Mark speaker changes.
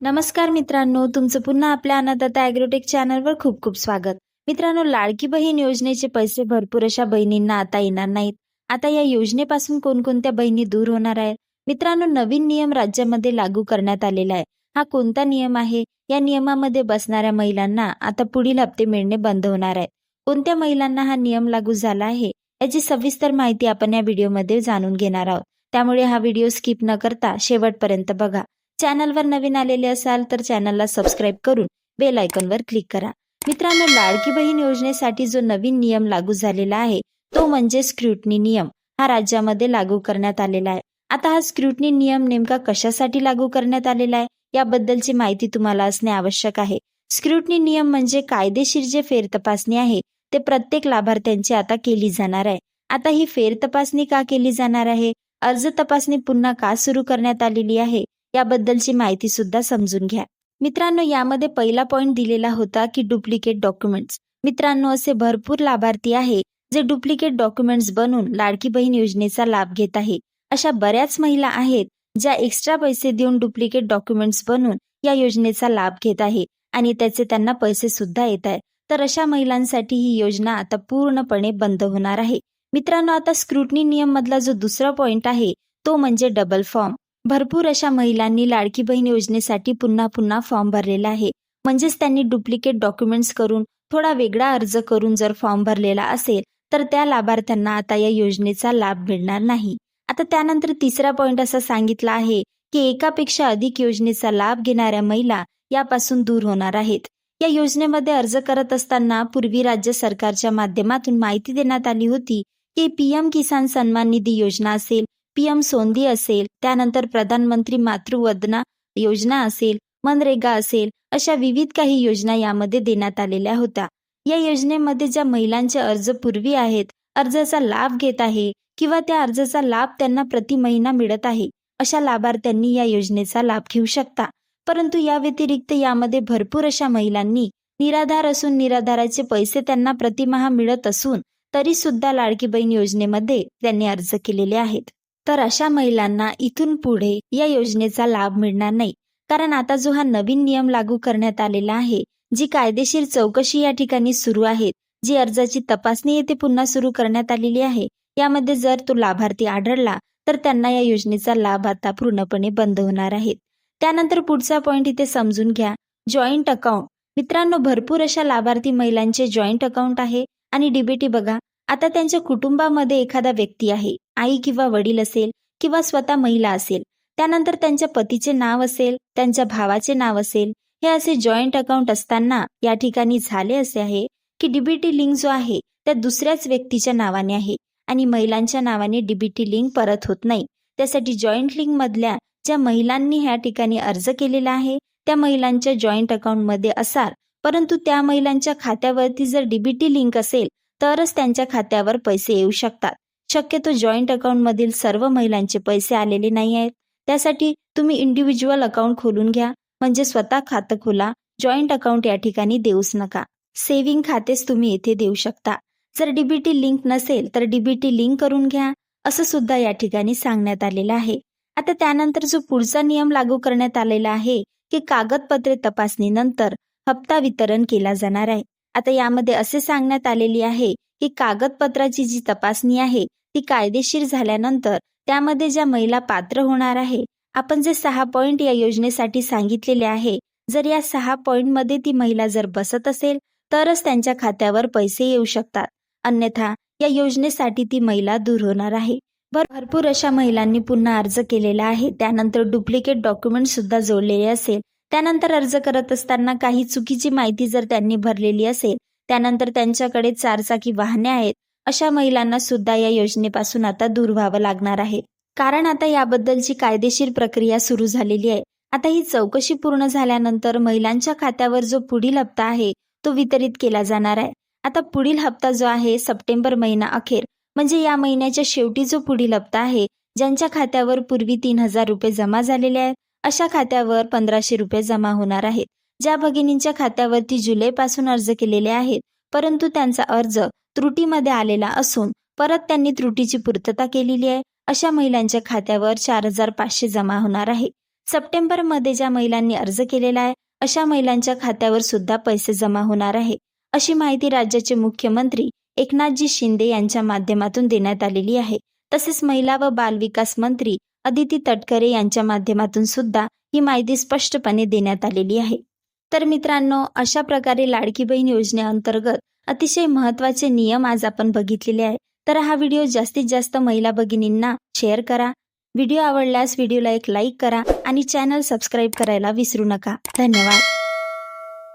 Speaker 1: नमस्कार मित्रांनो तुमचं पुन्हा आपल्या अन्नदाता ॲग्रोटेक चॅनलवर खूप खूप स्वागत. मित्रांनो लाडकी बहीण योजनेचे पैसे भरपूर अशा बहिणींना आता येणार नाहीत. आता या योजनेपासून कोणकोणत्या बहिणी दूर होणार आहेत? मित्रांनो नवीन नियम राज्यामध्ये लागू करण्यात आलेला आहे. हा कोणता नियम आहे? या नियमामध्ये बसणाऱ्या महिलांना आता पुढील हप्ते मिळणे बंद होणार आहे. कोणत्या महिलांना हा नियम लागू झाला आहे? याची सविस्तर माहिती आपण या व्हिडिओमध्ये जाणून घेणार आहोत. त्यामुळे हा व्हिडिओ स्किप न करता शेवटपर्यंत बघा. चॅनलवर नवीन आलेले असाल तर चॅनलला सबस्क्राईब करून बेल आयकॉनवर क्लिक करा. मित्रांनो लाडकी बहीण योजनेसाठी जो नवीन नियम लागू झालेला आहे तो म्हणजे स्क्रुटनी नियम. हा राज्यामध्ये लागू करण्यात आलेला आहे. आता हा स्क्रुटनी नियम नेमका कशासाठी लागू करण्यात आलेला आहे याबद्दलची माहिती तुम्हाला असणे आवश्यक आहे. स्क्रुटनी नियम म्हणजे कायदेशीर जे फेरतपासणी आहे ते प्रत्येक लाभार्थ्यांची आता केली जाणार आहे. आता ही फेरतपासणी का केली जाणार आहे? अर्ज तपासणी पुन्हा का सुरू करण्यात आलेली आहे? याबद्दलची माहिती सुद्धा समजून घ्या. मित्रांनो यामध्ये पहिला पॉइंट दिलेला होता की डुप्लिकेट डॉक्युमेंट्स मित्रांनो असे भरपूर लाभार्थी आहे जे डुप्लिकेट डॉक्युमेंट्स बनवून लाडकी बहीण योजनेचा लाभ घेत आहे. अशा बऱ्याच महिला आहेत ज्या एक्स्ट्रा पैसे देऊन डुप्लिकेट डॉक्युमेंट्स बनवून या योजनेचा लाभ घेत आहे आणि त्याचे त्यांना पैसे सुद्धा येत आहे. तर अशा महिलांसाठी ही योजना आता पूर्णपणे बंद होणार आहे. मित्रांनो आता स्क्रुटनी नियम मधला जो दुसरा पॉइंट आहे तो म्हणजे डबल फॉर्म भरपूर अशा महिलांनी लाडकी बहीण योजनेसाठी पुन्हा पुन्हा फॉर्म भरलेला आहे. म्हणजेच त्यांनी डुप्लिकेट डॉक्युमेंट्स करून थोडा वेगळा अर्ज करून जर फॉर्म भरलेला असेल तर त्या लाभार्थ्यांना आता या योजनेचा लाभ मिळणार नाही. आता त्यानंतर तिसरा पॉइंट असा सांगितला आहे की एकापेक्षा अधिक योजनेचा लाभ घेणाऱ्या महिला यापासून दूर होणार आहेत. या योजनेमध्ये अर्ज करत असताना पूर्वी राज्य सरकारच्या माध्यमातून माहिती देण्यात आली होती की पीएम किसान सन्मान निधी योजना असेल पीएम सोंदी असेल त्यानंतर प्रधानमंत्री मातृवदना योजना असेल मनरेगा असेल अशा विविध काही योजना यामध्ये देण्यात आलेल्या होत्या. या योजनेमध्ये ज्या महिलांचे अर्ज पूर्वी आहेत अर्जाचा लाभ घेत आहे किंवा त्या अर्जाचा लाभ त्यांना प्रति महिना मिळत आहे अशा लाभार्थ्यांनी या योजनेचा लाभ घेऊ शकता. परंतु या व्यतिरिक्त यामध्ये भरपूर अशा महिलांनी निराधार असून निराधाराचे पैसे त्यांना प्रतिमाहा मिळत असून तरी सुद्धा लाडकी बहीण योजनेमध्ये त्यांनी अर्ज केलेले आहेत. तर अशा महिलांना इथून पुढे या योजनेचा लाभ मिळणार नाही. कारण आता जो हा नवीन नियम लागू करण्यात आलेला आहे जी कायदेशीर चौकशी या ठिकाणी सुरू आहे जी अर्जाची तपासणी येथे पुन्हा सुरू करण्यात आलेली आहे यामध्ये जर तो लाभार्थी आढळला तर त्यांना या योजनेचा लाभ आता पूर्णपणे बंद होणार आहे त्यानंतर पुढचा पॉईंट इथे समजून घ्या. जॉईंट अकाउंट मित्रांनो भरपूर अशा लाभार्थी महिलांचे जॉईंट अकाउंट आहे आणि डीबीटी बघा. आता त्यांच्या कुटुंबामध्ये एखादा व्यक्ती आहे. आई किंवा वडील असेल किंवा स्वतः महिला असेल त्यानंतर त्यांच्या पतीचे नाव असेल त्यांच्या भावाचे नाव असेल हे असे जॉईंट अकाउंट असताना या ठिकाणी झाले असे आहे की डीबीटी लिंक जो आहे त्या दुसऱ्याच व्यक्तीच्या नावाने आहे आणि महिलांच्या नावाने डीबीटी लिंक परत होत नाही. त्यासाठी जॉईंट लिंक मधल्या ज्या महिलांनी ह्या ठिकाणी अर्ज केलेला आहे त्या महिलांच्या जॉईंट अकाउंटमध्ये असाल. परंतु त्या महिलांच्या खात्यावरती जर डीबीटी लिंक असेल तरच त्यांच्या खात्यावर पैसे येऊ शकतात. शक्यतो जॉईंट अकाउंट मधील सर्व महिलांचे पैसे आलेले नाही आहेत. त्यासाठी तुम्ही इंडिव्हिज्युअल अकाउंट खोलून घ्या. म्हणजे स्वतः खातं खोला. जॉईंट अकाउंट या ठिकाणी देऊच नका. सेव्हिंग खातेच तुम्ही येथे देऊ शकता. जर डीबीटी लिंक नसेल तर डीबीटी लिंक करून घ्या. असं सुद्धा या ठिकाणी सांगण्यात आलेलं आहे. आता त्यानंतर जो पुढचा नियम लागू करण्यात आलेला आहे की कागदपत्रे तपासणीनंतर हप्ता वितरण केला जाणार आहे. आता यामध्ये असे सांगण्यात आलेले आहे की कागदपत्राची जी तपासणी आहे ती कायदेशीर झाल्यानंतर त्यामध्ये ज्या महिला पात्र होणार आहे आपण जे सहा पॉइंट या योजनेसाठी सांगितलेले आहे जर या सहा पॉइंटमध्ये ती महिला जर बसत असेल तरच त्यांच्या खात्यावर पैसे येऊ शकतात. अन्यथा या योजनेसाठी ती महिला दूर होणार आहे. भरपूर अशा महिलांनी पुन्हा अर्ज केलेला आहे. त्यानंतर डुप्लिकेट डॉक्युमेंट सुद्धा जोडलेले असेल. त्यानंतर अर्ज करत असताना काही चुकीची माहिती जर त्यांनी भरलेली असेल त्यानंतर त्यांच्याकडे चारचाकी वाहने आहेत अशा महिलांना सुद्धा या योजनेपासून आता दूर व्हावं लागणार आहे. कारण आता याबद्दलची कायदेशीर प्रक्रिया सुरू झालेली आहे. आता ही चौकशी पूर्ण झाल्यानंतर महिलांच्या खात्यावर जो पुढील हप्ता आहे तो वितरित केला जाणार आहे. आता पुढील हप्ता जो आहे सप्टेंबर महिना अखेर. म्हणजे या महिन्याच्या शेवटी जो पुढील हप्ता आहे ज्यांच्या खात्यावर पूर्वी तीन हजार रुपये जमा झालेले आहेत अशा खात्यावर पंधराशे रुपये जमा होणार आहेत. ज्या भगिनींच्या खात्यावरती जुलैपासून अर्ज केलेले आहेत परंतु त्यांचा अर्ज त्रुटीमध्ये आलेला असून परत त्यांनी त्रुटीची पूर्तता केलेली आहे. अशा महिलांच्या खात्यावर चार हजार पाचशे जमा होणार आहे. सप्टेंबरमध्ये ज्या महिलांनी अर्ज केलेला आहे अशा महिलांच्या खात्यावर सुद्धा पैसे जमा होणार आहे. अशी माहिती राज्याचे मुख्यमंत्री एकनाथजी शिंदे यांच्या माध्यमातून देण्यात आलेली आहे. तसेच महिला व बालविकास मंत्री अदिती तटकरे यांच्या माध्यमातून सुद्धा ही माहिती स्पष्टपणे देण्यात आलेली आहे. तर मित्रांनो अशा प्रकारे लाडकी बहीण योजनेअंतर्गत अतिशय महत्त्वाचे नियम आज आपण बघितलेले आहे तर हा व्हिडिओ जास्तीत जास्त महिला भगिनींना शेअर करा. व्हिडिओ आवडल्यास व्हिडिओला एक लाईक करा आणि चॅनल सबस्क्राईब करायला विसरू नका. धन्यवाद.